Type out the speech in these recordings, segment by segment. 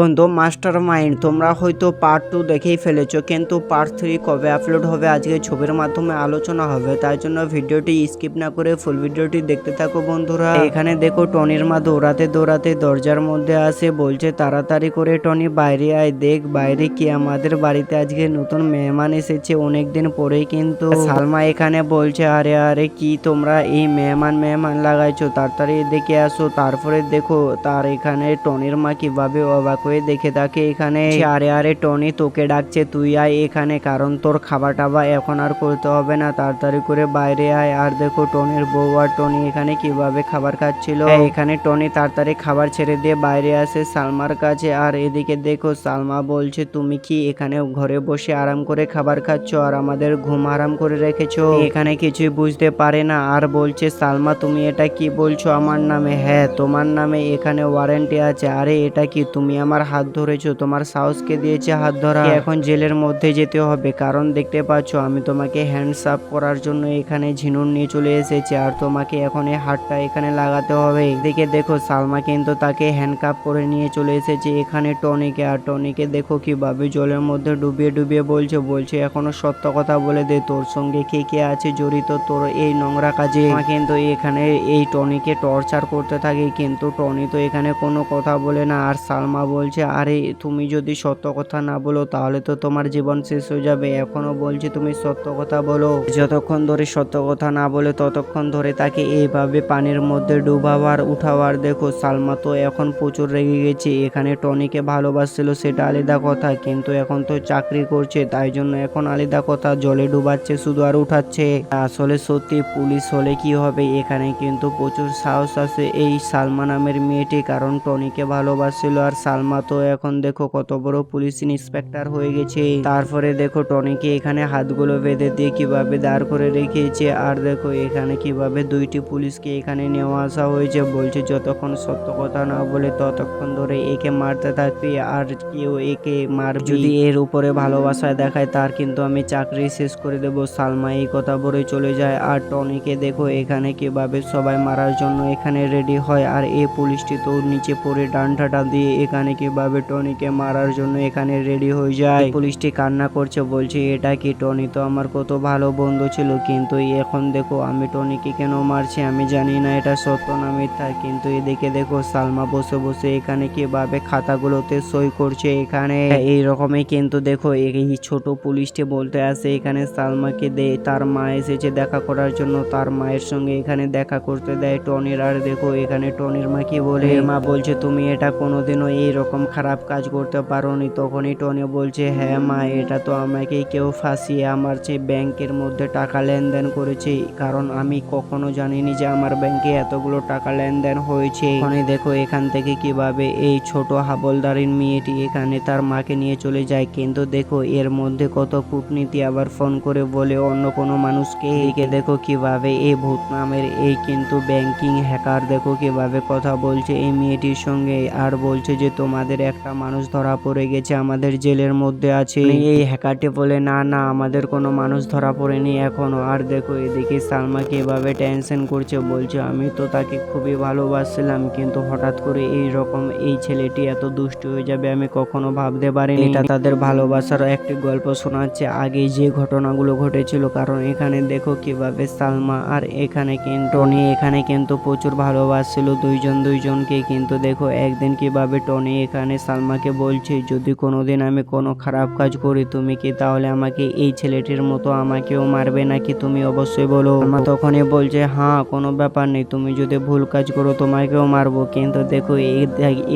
বন্ধু master mind তোমরা হয়তো পার্ট টু দেখেই ফেলেছো, কিন্তু পার্ট থ্রি কবে আপলোড হবে আজকে ছবির মাধ্যমে আলোচনা হবে, তাই জন্য ভিডিওটি স্কিপ না করে ফুল ভিডিওটি দেখতে থাকো বন্ধুরা। এখানে দেখো টনির মা দৌড়াতে দৌড়াতে দরজার মধ্যে আসে, বলছে তাড়াতাড়ি করে টনি, বাইরে আয়, দেখ বাইরে কি আমাদের বাড়িতে আজকে নতুন মেহমান এসেছে, অনেকদিন পরে কিন্তু। সালমা এখানে বলছে, আরে আরে, কি তোমরা এই মেহমান মেহমান লাগাইছো? তাড়াতাড়ি দেখে আসো। তারপরে দেখো তার এখানে টনির মা কীভাবে অবাক হয়ে দেখে থাকে এখানে আরে আরে টনি তোকে ডাকছে তুই আয় এখানে কারণ তোর খাবার টাবার এখন আর করতে হবে না তাড়াতাড়ি করে বাইরে আয়। আর দেখো টনির বউ আর টনি এখানে কীভাবে খাবার খাচ্ছিল। এখানে টনি তাড়াতাড়ি খাবার ছেড়ে দিয়ে বাইরে আসে সালমার কাছে। আর এদিকে দেখো সালমা বলছে তুমি কি এখানে ঘরে বসে আরাম করে খাবার খাচ্ছ আর আমাদের ঘুম আরাম করে রেখেছো? এখানে কিছুই বুঝতে পারে না। আর বলছে সালমা তুমি এটা কি বলছো আমার নামে? হ্যাঁ তোমার নামে এখানে ওয়ারেন্টি আছে। আরে এটা কি তুমি আমার হাত ধরেছো তোমার সাহসকে দিয়েছে হাত ধরা। এখন জেলের মধ্যে যেতে হবে কারণ দেখতে পাচ্ছ আমি তোমাকে হ্যান্ডস আপ করার জন্য এখানে ঝিনুর নিয়ে চলে এসেছি আর তোমাকে এখন এই হাতটা এখানে লাগাতে হবে। এদিকে দেখো সালমা কিন্তু তাকে হ্যান্ডকাপ করে নিয়ে চলে এসেছে এখানে টনিকে আর টনিকে দেখো কীভাবে জলের মধ্যে ডুবিয়ে ডুবিয়ে বলছে বলছে এখনও সত্য কথা বলে দে তোর সঙ্গে কে কে আছে জড়িত তোর এই নোংরা কাজে। কিন্তু এখানে এই টনিকে টর্চার করতে থাকে কিন্তু টনি তো এখানে কোনো কথা বলে না আর সালমা বলছে, আরে, তুমি যদি সত্য কথা না বলো, তাহলে তো তোমার জীবন শেষ হয়ে যাবে। এখনও বলছে, তুমি সত্য কথা বলো। যতক্ষণ ধরে সত্য কথা না বলে, ততক্ষণ ধরে তাকে এইভাবে পানির মধ্যে ডুবাবার, উঠাবার, দেখো, সালমা তো এখন প্রচুর রেগে গেছে। এখানে টনিকে ভালোবাসছিল, সেটা আলাদা কথা, কিন্তু এখন তো চাকরি করছে, তাই জন্য এখন আলাদা কথা। জলে ডুবাচ্ছে, শুধু আর উঠাচ্ছে। আসলে সত্যি পুলিশ হলে কি হবে? এখানে কিন্তু প্রচুর সাহস আছে এই সালমা নামের মেয়েটি, কারণ টনিকে ভালোবাসছিল আর সালমা তো এখন দেখো কত বড় পুলিশ ইন্সপেক্টর হয়ে গেছে। তারপরে দেখো টনিকে এখানে হাতগুলো বেঁধে দিয়ে কীভাবে দাঁড় করে রেখেছে, আর দেখো এখানে কীভাবে দুইটি পুলিশকে এখানে নেওয়া আসা হয়েছে। বলছে, যতক্ষণ সত্য কথা না বলে ততক্ষণ ধরে একে মারতে থাকবি, আর কেউ একে মার যদি এর উপরে ভালোবাসায় দেখায়, তার কিন্তু আমি চাকরি শেষ করে দেব। সালমা এই কথা বলে চলে যায়, আর টনিকে দেখো এখানে কীভাবে সবাই মারার জন্য এখানে রেডি হয়, আর এই পুলিশটি তো নিচে পড়ে ডান্ডাটা দিয়ে এখানে কীভাবে টনিকে মারার জন্য এখানে রেডি হয়ে যায়। পুলিশটি কান্না করছে বলছে এটা কি টনি? তো আমার কত ভালো বন্ধু ছিল কিন্তু এখন দেখো আমি টনিকে কেন মারছি? আমি জানি না এটা সত্য না মিথ্যা। কিন্তু এদিকে দেখো সালমা বসে বসে এখানে কীভাবে খাতাগুলোতে সই করছে এখানে। এই রকমই কিন্তু দেখো এই ছোট পুলিশটি বলতে আসে এখানে সালমাকে দে তার মা এসেছে দেখা করার জন্য। তার মায়ের সঙ্গে এখানে দেখা করতে দেয় টনির। আর দেখো এখানে টনির মা কি বলে? মা বলছে তুমি এটা কোনোদিনও এই রকম খারাপ কাজ করতে পারোনি। তখনই টনি বলছে হ্যাঁ মা, এটা তো আমাকে কেউ ফাঁসিয়ে আমার যে ব্যাংকের মধ্যে টাকা লেনদেন করেছে। কারণ আমি কখনো জানিনি যে আমার ব্যাংকে এতগুলো টাকা লেনদেন হয়েছে। এখানে দেখো এখান থেকে কীভাবে এই ছোট হাবলদারির মেয়েটি এখানে তার মাকে নিয়ে চলে যায়। কিন্তু দেখো এর মধ্যে কত কূটনীতি আবার ফোন করে বলে অন্য কোনো মানুষকে। একে দেখো কীভাবে এই ভূত নামের এই কিন্তু ব্যাংকিং হ্যাকার দেখো কীভাবে কথা বলছে এই মেয়েটির সঙ্গে। আর বলছে যে তোমাদের একটা মানুষ ধরা পড়ে গেছে, আমাদের জেলের মধ্যে আছে। এই হ্যাকারটি বলে, না না, আমাদের কোনো মানুষ ধরা পড়েনি এখনও। আর দেখো, এদিকে সালমাকে এভাবে টেনশন করছে বলছে, আমি তো তাকে খুবই ভালোবাসছিলাম, কিন্তু হঠাৎ করে এই রকম এই ছেলেটি এত দুষ্ট হয়ে যাবে, আমি কখনো ভাবতে পারিনি। এটা তাদের ভালোবাসার একটি গল্প শোনাচ্ছে। আগে যে ঘটনাগুলো ঘটেছিল, কারণ এখানে দেখো কীভাবে সালমা আর এখানে কিন্তু টনি, এখানে কিন্তু প্রচুর ভালোবাসছিল দুইজন দুইজনকে, কিন্তু দেখো একদিন কীভাবে টনি এখানে সালমাকে বলছে, যদি কোনোদিন আমি কোনো খারাপ কাজ করি, তুমি কি তাহলে আমাকে এই ছেলেটির মতো আমাকেও মারবে নাকি তুমি অবশ্যই বলো? সালমা তখনই বলছে হ্যাঁ কোনো ব্যাপার নেই, তুমি যদি ভুল কাজ করো, তোমাকেও মারবো। কিন্তু দেখো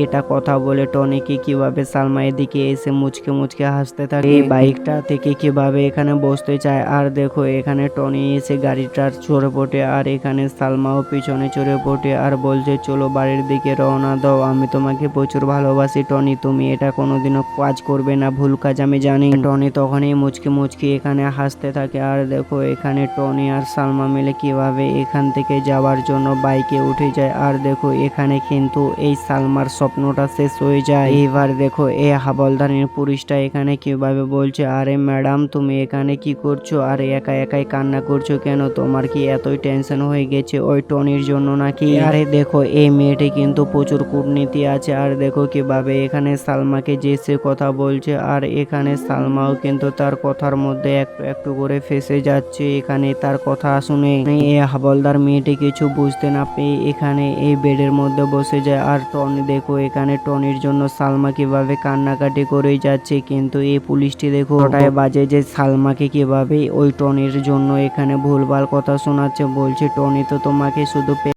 এটা কথা বলে টনিকে কীভাবে সালমা এদিকে এসে মুচকে মুচকে হাসতে থাকে, এই বাইকটা থেকে কীভাবে এখানে বসতে চায়। আর দেখো, এখানে টনি এসে গাড়িটার চড়ে পড়ে, আর এখানে সালমাও পিছনে চড়ে পড়ে, আর বলছে, চলো বাড়ির দিকে রওনা দাও, আমি তোমাকে প্রচুর ভালোবাসি। টনি, তুমি এটা কোনোদিনও কাজ করবে না, ভুল কাজ আমি জানি। টনি তখনই মুচকি মুচকি এখানে হাসতে থাকে, আর দেখো এখানে টনি আর সালমা মিলে কীভাবে এখান থেকে যাওয়ার জন্য বাইকে উঠে যায়, আর দেখো এখানে কিন্তু এই সালমার স্বপ্নটা শেষ হয়ে যায়। এবার দেখো এই হাবলদারের পুলিশটা এখানে কীভাবে বলছে, আরে ম্যাডাম, তুমি এখানে কি করছ? আর একা একাই কান্না করছ কেন? তোমার কি এতই টেনশন হয়ে গেছে ওই টনির জন্য নাকি? আরে দেখো, এই মেয়েটি কিন্তু প্রচুর কূটনীতি আছে, আর দেখো কি কীভাবে এখানে সালমাকে সে কথা বলছে আর এখানে সালমাও কিন্তু তার কথার মধ্যে একটু একটু করে ফেসে যাচ্ছে। এখানে তার কথা শুনে এই হাবলদার মেয়েটি কিছু বুঝতে না পেয়ে এখানে এই বেডের মধ্যে বসে যায়। আর টনি, দেখো, এখানে টনির জন্য সালমা কীভাবে কান্নাকাটি করে যাচ্ছে, কিন্তু এই পুলিশটি, দেখো ওটাই বাজে যে সালমাকে কীভাবে ওই টনির জন্য এখানে ভুলভাল কথা শোনাচ্ছে, বলছে, টনি, তো তোমাকে শুধু